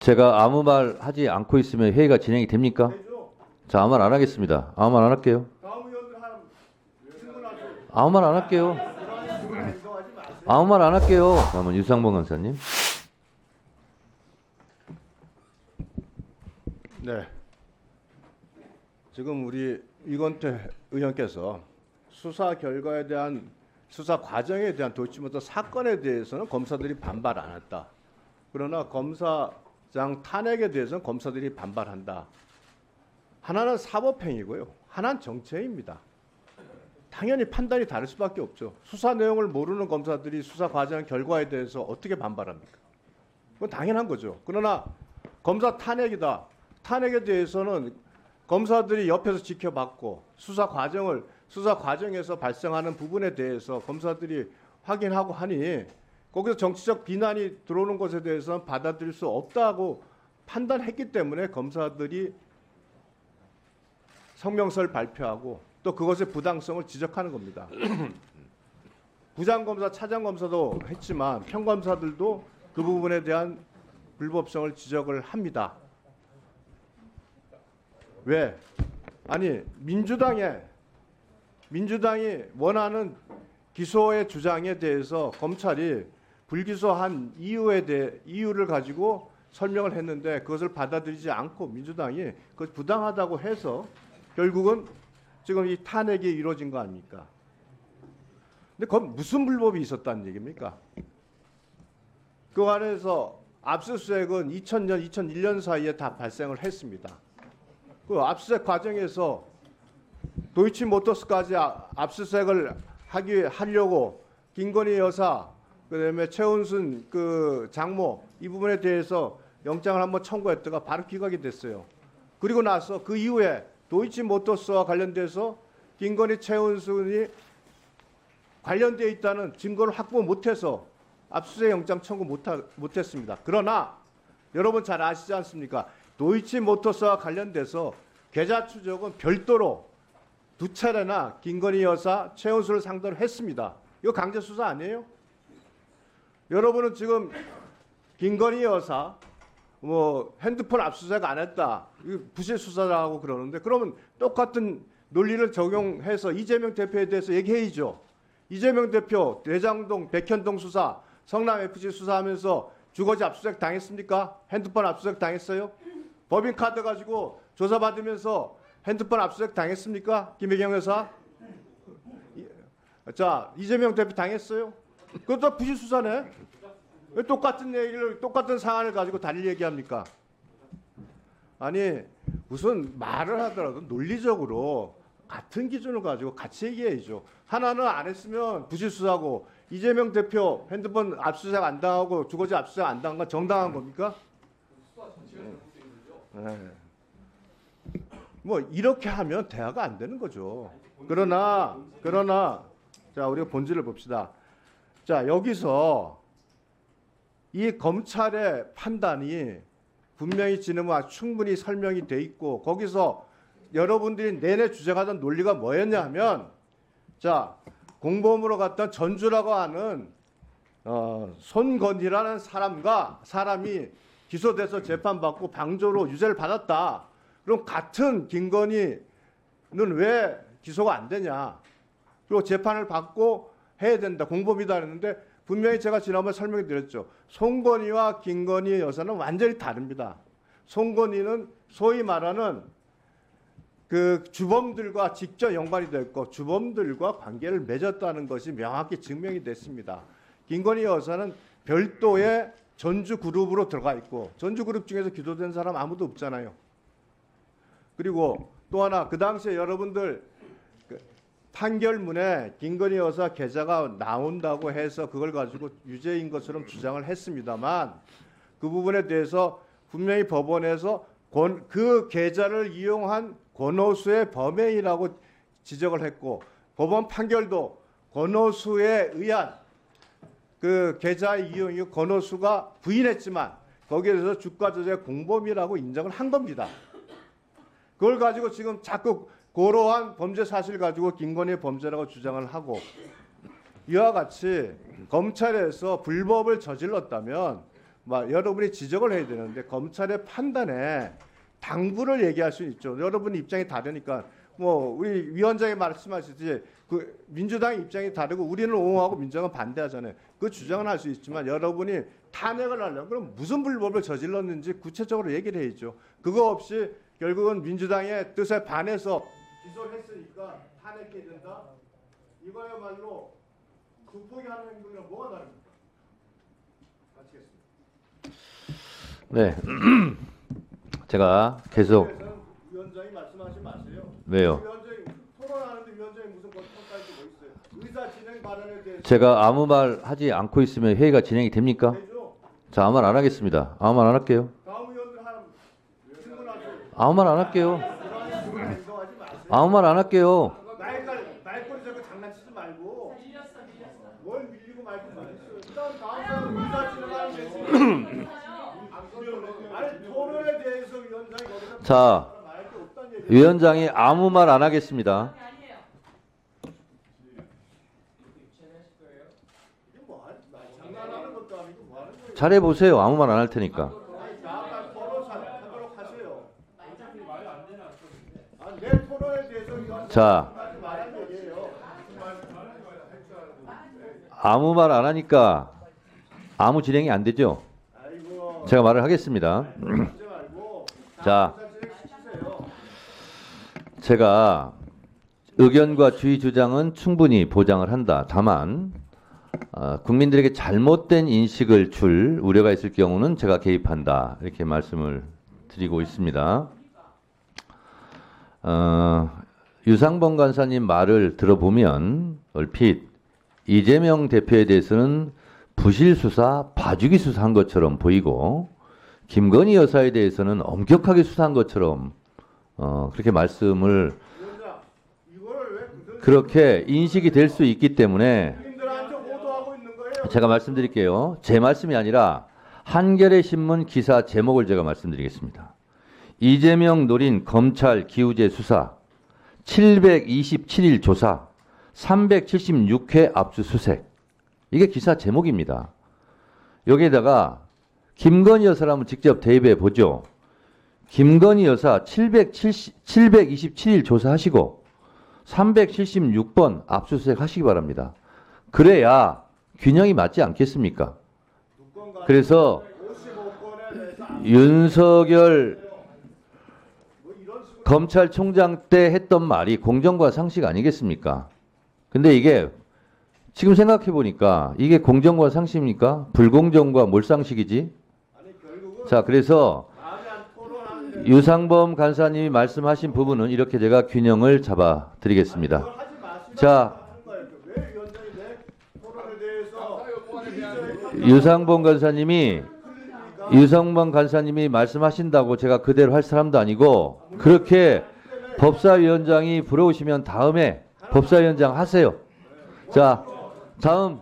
제가 아무 말 하지 않고 있으면 회의가 진행이 됩니까? 자, 아무 말 안 하겠습니다. 아무 말 안 할게요. 아무 말 안 할게요. 아무 말 안 할게요. 다음은 유상봉 강사님. 네. 지금 우리 이건태 의원께서 수사 결과에 대한 수사 과정에 대한 도치모터 사건에 대해서는 검사들이 반발 안 했다. 그러나 검사 장 탄핵에 대해서는 검사들이 반발한다. 하나는 사법행위고요. 하나는 정체입니다. 당연히 판단이 다를 수밖에 없죠. 수사 내용을 모르는 검사들이 수사 과정 결과에 대해서 어떻게 반발합니까? 그건 당연한 거죠. 그러나 검사 탄핵이다. 탄핵에 대해서는 검사들이 옆에서 지켜봤고 수사 과정을 수사 과정에서 발생하는 부분에 대해서 검사들이 확인하고 하니 거기서 정치적 비난이 들어오는 것에 대해서는 받아들일 수 없다고 판단했기 때문에 검사들이 성명서를 발표하고 또 그것의 부당성을 지적하는 겁니다. 부장검사, 차장검사도 했지만 평검사들도 그 부분에 대한 불법성을 지적을 합니다. 왜? 아니 민주당에 민주당이 원하는 기소의 주장에 대해서 검찰이 불기소한 이유에 대해 이유를 가지고 설명을 했는데 그것을 받아들이지 않고 민주당이 그것 부당하다고 해서 결국은 지금 이 탄핵이 이루어진 거 아닙니까? 근데 그건 무슨 불법이 있었다는 얘기입니까? 그 안에서 압수수색은 2000년, 2001년 사이에 다 발생을 했습니다. 그 압수수색 과정에서 도이치모터스까지 아- 압수수색을 하기 하려고 김건희 여사 그다음에 최은순 그 장모 이 부분에 대해서 영장을 한번 청구했다가 바로 기각이 됐어요. 그리고 나서 그 이후에 도이치모터스와 관련돼서 김건희 최은순이 관련돼 있다는 증거를 확보 못해서 압수수색 영장 청구 못했습니다. 그러나 여러분 잘 아시지 않습니까? 도이치모터스와 관련돼서 계좌 추적은 별도로 두 차례나 김건희 여사 최은수를 상대로 했습니다. 이거 강제 수사 아니에요? 여러분은 지금 김건희 여사 뭐 핸드폰 압수수색 안 했다. 부실 수사라고 그러는데 그러면 똑같은 논리를 적용해서 이재명 대표에 대해서 얘기해야죠. 이재명 대표 대장동 백현동 수사 성남 FC 수사하면서 주거지 압수수색 당했습니까? 핸드폰 압수수색 당했어요? 법인 카드 가지고 조사 받으면서 핸드폰 압수수색 당했습니까? 김혜경 여사? 이- 자 이재명 대표 당했어요? 그것도 부실 수사네. 왜 똑같은 얘기를 똑같은 상황을 가지고 달리 얘기합니까? 아니 무슨 말을 하더라도 논리적으로 같은 기준을 가지고 같이 얘기해야죠. 하나는 안 했으면 부실 수사고 이재명 대표 핸드폰 압수수색 안 당하고 주거지 압수수색 안 당한 건 정당한 겁니까? 네. 뭐 이렇게 하면 대화가 안 되는 거죠. 그러나 그러나 자 우리가 본질을 봅시다. 자 여기서 이 검찰의 판단이 분명히 지금은 충분히 설명이 돼 있고 거기서 여러분들이 내내 주장하던 논리가 뭐였냐 하면 자 공범으로 갔던 전주라고 하는 어, 손건희라는 사람과 사람이 기소돼서 재판받고 방조로 유죄를 받았다. 그럼 같은 김건희는 왜 기소가 안 되냐? 그리고 재판을 받고 해야 된다. 공범이다 했는데 분명히 제가 지난번에 설명해 드렸죠. 송건희와 김건희 여사는 완전히 다릅니다. 송건희는 소위 말하는 그 주범들과 직접 연관이 됐고 주범들과 관계를 맺었다는 것이 명확히 증명이 됐습니다. 김건희 여사는 별도의 전주 그룹으로 들어가 있고 전주 그룹 중에서 기소된 사람 아무도 없잖아요. 그리고 또 하나 그 당시에 여러분들 그 판결문에 김건희 여사 계좌가 나온다고 해서 그걸 가지고 유죄인 것처럼 주장을 했습니다만 그 부분에 대해서 분명히 법원에서 권, 그 계좌를 이용한 권오수의 범행이라고 지적을 했고 법원 판결도 권오수에 의한 그 계좌의 이용이 권오수가 부인했지만 거기에 대해서 주가 조작 공범이라고 인정을 한 겁니다. 그걸 가지고 지금 자꾸 고러한 범죄 사실 가지고 김건희의 범죄라고 주장을 하고 이와 같이 검찰에서 불법을 저질렀다면 막 여러분이 지적을 해야 되는데 검찰의 판단에 당부를 얘기할 수 있죠. 여러분 입장이 다르니까 뭐 우리 위원장이 말씀하셨듯이 그 민주당 입장이 다르고 우리는 옹호하고 민주당은 반대하잖아요. 그 주장은 할 수 있지만 여러분이 탄핵을 하려면 그럼 무슨 불법을 저질렀는지 구체적으로 얘기를 해야죠. 그거 없이 결국은 민주당의 뜻에 반해서 기소를 했으니까 탄핵해야 된다. 이거야말로 국폭이 하는 행동이랑 뭐가 다릅니까? 마치겠습니다. 네. 제가 계속 위원장이 말씀하지 마세요. 왜요? 위원장이 토론하는데 위원장이 무슨 권한까지 뭐 있어요? 의사 진행 발언에 대해서 제가 아무 말 하지 않고 있으면 회의가 진행이 됩니까? 해줘. 자, 아무 말 안 하겠습니다. 아무 말 안 할게요. 다음 의원들 하나 질문하세요. 아무 말 안 할게요. 아무 말 안 할게요. 말깔 말꼬리 잡고 장난치지 말고. 뭘 밀리고 말고 말했어요. 일단 다음 사람 의사 진행하는 게 아니 토론에 대해서 위원장이 거기서 자, 말할 게 없다는 얘기. 위원장이 아무 말 안 하겠습니다. 이게 뭐 하는 말 장난하는 것도 아니고 뭐 하는 거예요? 잘해 보세요. 아무 말 안 할 테니까. 아니 다음날 토론 사- 하도록 하세요. 아, 내 토론에 대해서 위원장이 자. 아무 말 안 하니까 아무 진행이 안 되죠. 제가 말을 하겠습니다. 자. 제가 의견과 주의 주장은 충분히 보장을 한다. 다만 어, 국민들에게 잘못된 인식을 줄 우려가 있을 경우는 제가 개입한다. 이렇게 말씀을 드리고 있습니다. 어, 유상범 간사님 말을 들어보면 얼핏 이재명 대표에 대해서는 부실 수사, 봐주기 수사한 것처럼 보이고 김건희 여사에 대해서는 엄격하게 수사한 것처럼 어, 그렇게 말씀을 그렇게 인식이 될 수 있기 때문에? 제가 말씀드릴게요. 제 말씀이 아니라 한겨레 신문 기사 제목을 제가 말씀드리겠습니다. 이재명 노린 검찰 기우제 수사 727일 조사 376회 압수수색 이게 기사 제목입니다. 여기에다가 김건희 여사를 한번 직접 대입해 보죠. 김건희 여사 770, 727일 조사하시고 376번 압수수색 하시기 바랍니다. 그래야 균형이 맞지 않겠습니까? 그래서 55건에 대해서 윤석열 검찰총장 때 했던 말이 공정과 상식 아니겠습니까? 근데 이게 지금 생각해 보니까 이게 공정과 상식입니까? 불공정과 몰상식이지? 자, 그래서 유상범 간사님이 말씀하신 부분은 이렇게 제가 균형을 잡아 드리겠습니다. 자. 유상범 간사님이 유상범 간사님이 말씀하신다고 제가 그대로 할 사람도 아니고 그렇게 법사위원장이 부러우시면 다음에 법사위원장 하세요. 자, 다음